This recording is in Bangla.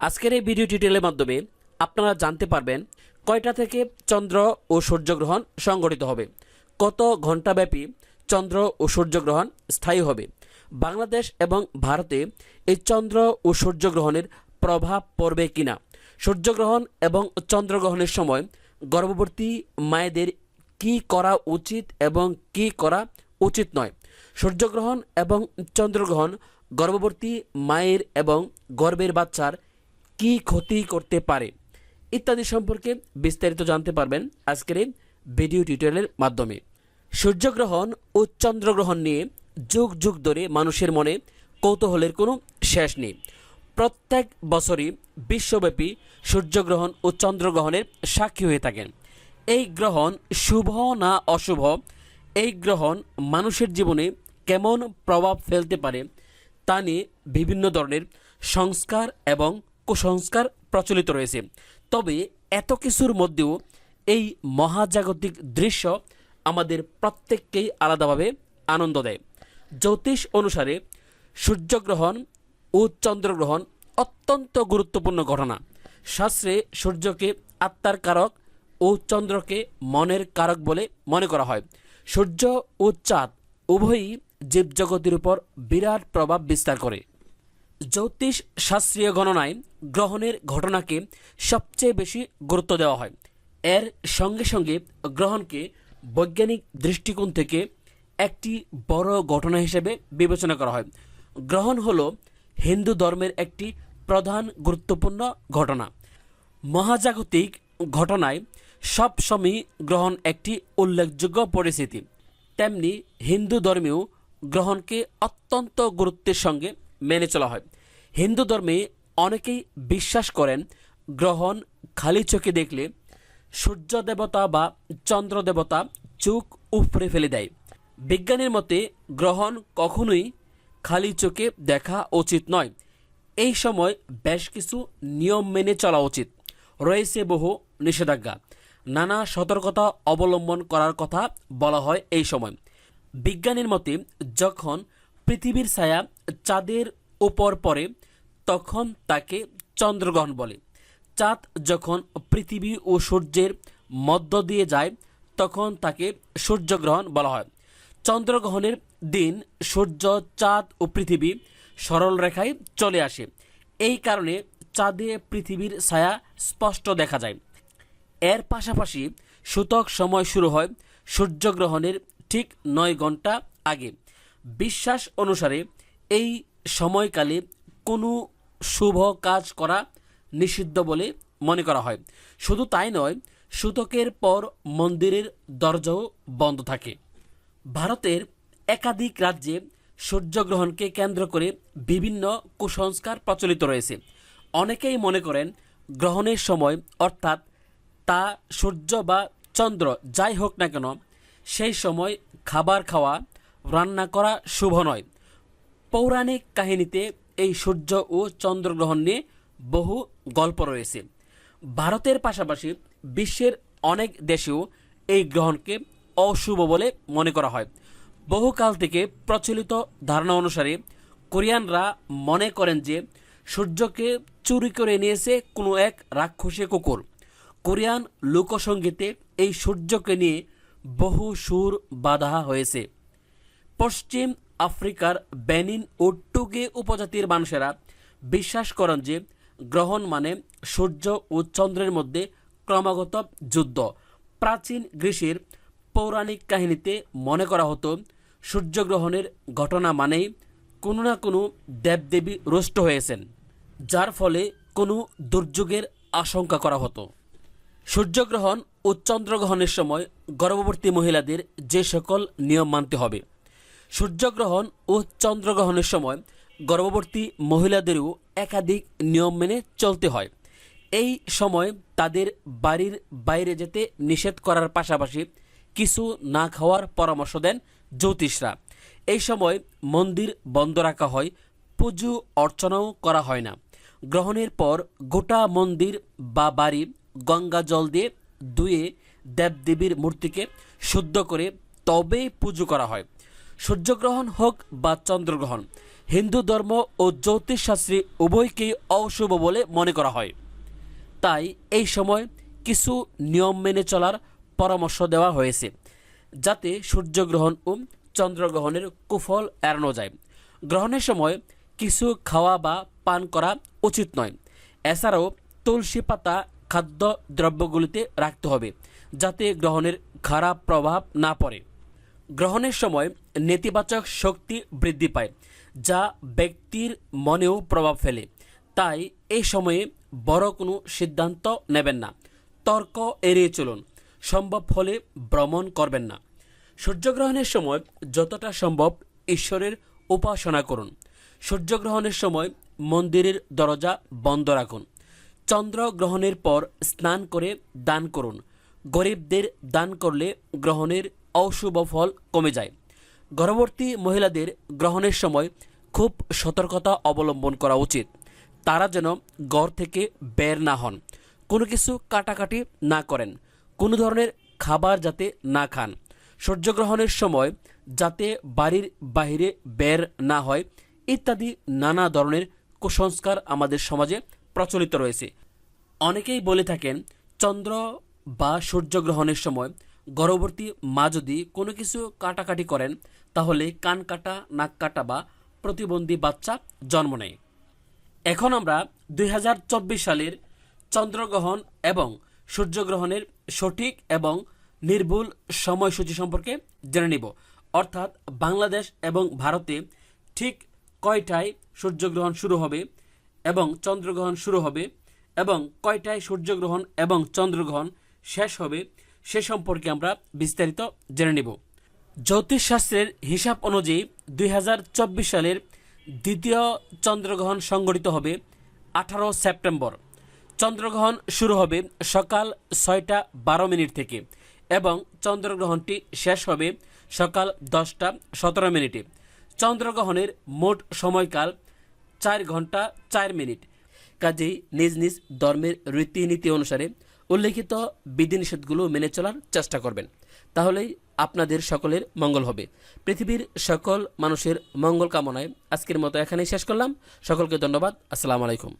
আজকের এই ভিডিও টিউটোরিয়ালের মাধ্যমে আপনারা জানতে পারবেন কয়টা থেকে চন্দ্র ও সূর্যগ্রহণ সংঘটিত হবে, কত ঘন্টাব্যাপী চন্দ্র ও সূর্যগ্রহণ স্থায়ী হবে। বাংলাদেশ এবং ভারতে এই চন্দ্র ও সূর্যগ্রহণের প্রভাব পড়বে কিনা সূর্যগ্রহণ এবং চন্দ্রগ্রহণের সময় গর্ভবতী মায়েদের কি করা উচিত এবং কি করা উচিত নয় সূর্যগ্রহণ এবং চন্দ্রগ্রহণ গর্ভবতী মায়ের এবং গর্ভের বাচ্চার কি ক্ষতি করতে পারে? ইত্যাদি সম্পর্কে বিস্তারিত জানতে পারবেন আজকের এই ভিডিও টিউটোরিয়ালের মাধ্যমে। সূর্যগ্রহণ ও চন্দ্রগ্রহণ নিয়ে যুগ যুগ ধরে মানুষের মনে কৌতূহলের কোনো শেষ নেই। প্রত্যেক বছরই বিশ্বব্যাপী সূর্যগ্রহণ ও চন্দ্রগ্রহণের সাক্ষী হয়ে থাকেন। এই গ্রহণ শুভ না অশুভ? এই গ্রহণ মানুষের জীবনে কেমন প্রভাব ফেলতে পারে? তা নিয়ে বিভিন্ন ধরনের সংস্কার এবং কুসংস্কার প্রচলিত রয়েছে। তবে এত কিছুর মধ্যেও এই মহাজাগতিক দৃশ্য আমাদের প্রত্যেককেই আলাদাভাবে আনন্দ দেয়। জ্যোতিষ অনুসারে সূর্যগ্রহণ ও চন্দ্রগ্রহণ অত্যন্ত গুরুত্বপূর্ণ ঘটনা। শাস্ত্রে সূর্যকে আত্মার কারক ও চন্দ্রকে মনের কারক বলে মনে করা হয়। সূর্য ও চাঁদ উভয়ই জীবজগতের উপর বিরাট প্রভাব বিস্তার করে। জ্যোতিষ শাস্ত্রীয় গণনায় গ্রহণের ঘটনাকে সবচেয়ে বেশি গুরুত্ব দেওয়া হয়। এর সঙ্গে সঙ্গে গ্রহণকে বৈজ্ঞানিক দৃষ্টিকোণ থেকে একটি বড় ঘটনা হিসেবে বিবেচনা করা হয়। গ্রহণ হল হিন্দু ধর্মের একটি প্রধান গুরুত্বপূর্ণ ঘটনা। মহাজাগতিক ঘটনায় সবসময় গ্রহণ একটি উল্লেখযোগ্য পরিস্থিতি। তেমনি হিন্দু ধর্মেও গ্রহণকে অত্যন্ত গুরুত্বের সঙ্গে মেনে চলা হয়। হিন্দু ধর্মে অনেকেই বিশ্বাস করেন, গ্রহণ খালি চোখে দেখলে সূর্য দেবতা বা চন্দ্র দেবতা চোখ উপড়ে ফেলে দেয়। বিজ্ঞানের মতে, গ্রহণ কখনোই খালি চোখে দেখা উচিত নয়। এই সময় বেশ কিছু নিয়ম মেনে চলা উচিত। রয়েছে বহু নিষেধাজ্ঞা। নানা সতর্কতা অবলম্বন করার কথা বলা হয় এই সময়। বিজ্ঞানীর মতে, যখন পৃথিবীর ছায়া চাঁদের উপর পড়ে, তখন তাকে চন্দ্রগ্রহণ বলে। চাঁদ যখন পৃথিবী ও সূর্যের মধ্য দিয়ে যায়, তখন তাকে সূর্যগ্রহণ বলা হয়। চন্দ্রগ্রহণের দিন সূর্য, চাঁদ ও পৃথিবী সরল রেখায় চলে আসে। এই কারণে চাঁদে পৃথিবীর ছায়া স্পষ্ট দেখা যায়। এর পাশাপাশি সূতক সময় শুরু হয় সূর্যগ্রহণের ঠিক নয় ঘণ্টা আগে। বিশ্বাস অনুসারে এই সময়কালে কোনো শুভ কাজ করা নিষিদ্ধ বলে মনে করা হয়। শুধু তাই নয় সূতকের পর মন্দিরের দরজাও বন্ধ থাকে। ভারতের একাধিক রাজ্যে সূর্যগ্রহণকে কেন্দ্র করে বিভিন্ন কুসংস্কার প্রচলিত রয়েছে। অনেকেই মনে করেন গ্রহণের সময় অর্থাৎ তা সূর্য বা চন্দ্র যাই হোক না কেন, সেই সময় খাবার খাওয়া রান্না করা শুভ নয়। পৌরাণিক কাহিনীতে এই সূর্য ও চন্দ্রগ্রহণ নিয়ে বহু গল্প রয়েছে। ভারতের পাশাপাশি বিশ্বের অনেক দেশেও এই গ্রহণকে অশুভ বলে মনে করা হয়। বহুকাল থেকে প্রচলিত ধারণা অনুসারে কোরিয়ানরা মনে করেন যে সূর্যকে চুরি করে নিয়েছে কোনো এক রাক্ষসে কুকুর। কোরিয়ান লোকসঙ্গীতে এই সূর্যকে নিয়ে বহু সুর বাধা হয়েছে। পশ্চিম আফ্রিকার বেনিন ও টুগে উপজাতির মানুষেরা বিশ্বাস করেন যে গ্রহণ মানে সূর্য ও চন্দ্রের মধ্যে ক্রমাগত যুদ্ধ। প্রাচীন গ্রীসের পৌরাণিক কাহিনীতে মনে করা হতো, সূর্যগ্রহণের ঘটনা মানেই কোনো না কোনো দেবদেবী রুষ্ট হয়েছেন, যার ফলে কোনো দুর্যোগের আশঙ্কা করা হতো। সূর্যগ্রহণ ও চন্দ্রগ্রহণের সময় গর্ভবতী মহিলাদের যে সকল নিয়ম মানতে হবে সূর্যগ্রহণ ও চন্দ্রগ্রহণের সময় গর্ভবতী মহিলাদেরও একাধিক নিয়ম মেনে চলতে হয়। এই সময় তাদের বাড়ির বাইরে যেতে নিষেধ করার পাশাপাশি কিছু না খাওয়ার পরামর্শ দেন জ্যোতিষরা। এই সময় মন্দির বন্ধ রাখা হয়, পুজো অর্চনাও করা হয় না। গ্রহণের পর গোটা মন্দির বা বাড়ি গঙ্গা জল দিয়ে ধুয়ে দেবদেবীর মূর্তিকে শুদ্ধ করে তবেই পুজো করা হয়। সূর্যগ্রহণ হোক বা চন্দ্রগ্রহণ, হিন্দু ধর্ম ও জ্যোতিষশাস্ত্রী উভয়কেই অশুভ বলে মনে করা হয়। তাই এই সময় কিছু নিয়ম মেনে চলার পরামর্শ দেওয়া হয়েছে, যাতে সূর্যগ্রহণ ও চন্দ্রগ্রহণের কুফল এড়ানো যায়। গ্রহণের সময় কিছু খাওয়া বা পান করা উচিত নয়। এছাড়াও তুলসী পাতা, খাদ্য দ্রব্যগুলিতে রাখতে হবে, যাতে গ্রহণের খারাপ প্রভাব না পড়ে। গ্রহণের সময় নেতিবাচক শক্তি বৃদ্ধি পায়, যা ব্যক্তির মনেও প্রভাব ফেলে। তাই এই সময়ে বড় কোনো সিদ্ধান্ত নেবেন না। তর্ক এড়িয়ে চলুন। সম্ভব হলে ভ্রমণ করবেন না। সূর্যগ্রহণের সময় যতটা সম্ভব ঈশ্বরের উপাসনা করুন। সূর্যগ্রহণের সময় মন্দিরের দরজা বন্ধ রাখুন। চন্দ্রগ্রহণের পর স্নান করে দান করুন। গরিবদের দান করলে গ্রহণের অশুভ ফল কমে যায়। গর্ভবতী মহিলাদের গ্রহণের সময় খুব সতর্কতা অবলম্বন করা উচিত। তারা যেন ঘর থেকে বের না হন। কোনো কিছু কাটাকাটি না করেন। কোনো ধরনের খাবার যাতে না খান। সূর্যগ্রহণের সময় যাতে বাড়ির বাহিরে বের না হয় ইত্যাদি নানা ধরনের কুসংস্কার আমাদের সমাজে প্রচলিত রয়েছে। অনেকেই বলে থাকেন, চন্দ্র বা সূর্যগ্রহণের সময় গর্ভবতী মা যদি কোনো কিছু কাটাকাটি করেন, তাহলে কান কাটা, নাক কাটা বা প্রতিবন্ধী বাচ্চা জন্ম নেয়। এখন আমরা দুই হাজার চব্বিশ সালের চন্দ্রগ্রহণ এবং সূর্যগ্রহণের সঠিক এবং নির্ভুল সময়সূচি সম্পর্কে জেনে নিব। অর্থাৎ বাংলাদেশ এবং ভারতে ঠিক কয়টায় সূর্যগ্রহণ শুরু হবে এবং চন্দ্রগ্রহণ শুরু হবে এবং কয়টায় সূর্যগ্রহণ এবং চন্দ্রগ্রহণ শেষ হবে সে সম্পর্কে আমরা বিস্তারিত জেনে নিব। জ্যোতিষশাস্ত্রের হিসাব অনুযায়ী দুই হাজার চব্বিশ সালের দ্বিতীয় চন্দ্রগ্রহণ সংগঠিত হবে আঠারো সেপ্টেম্বর। চন্দ্রগ্রহণ শুরু হবে সকাল ছয়টা বারো মিনিট থেকে এবং চন্দ্রগ্রহণটি শেষ হবে সকাল দশটা সতেরো মিনিটে। চন্দ্রগ্রহণের মোট সময়কাল চার ঘণ্টা চার মিনিট। কাজেই নিজ নিজ ধর্মের রীতিনীতি অনুসারে উল্লেখিত বিধিনিষেধগুলো মেনে চলার চেষ্টা করবেন। তাহলেই আপনাদের সকলের মঙ্গল হবে। পৃথিবীর সকল মানুষের মঙ্গল কামনায় আজকের মতো এখানেই শেষ করলাম। সকলকে ধন্যবাদ। আসসালামু আলাইকুম।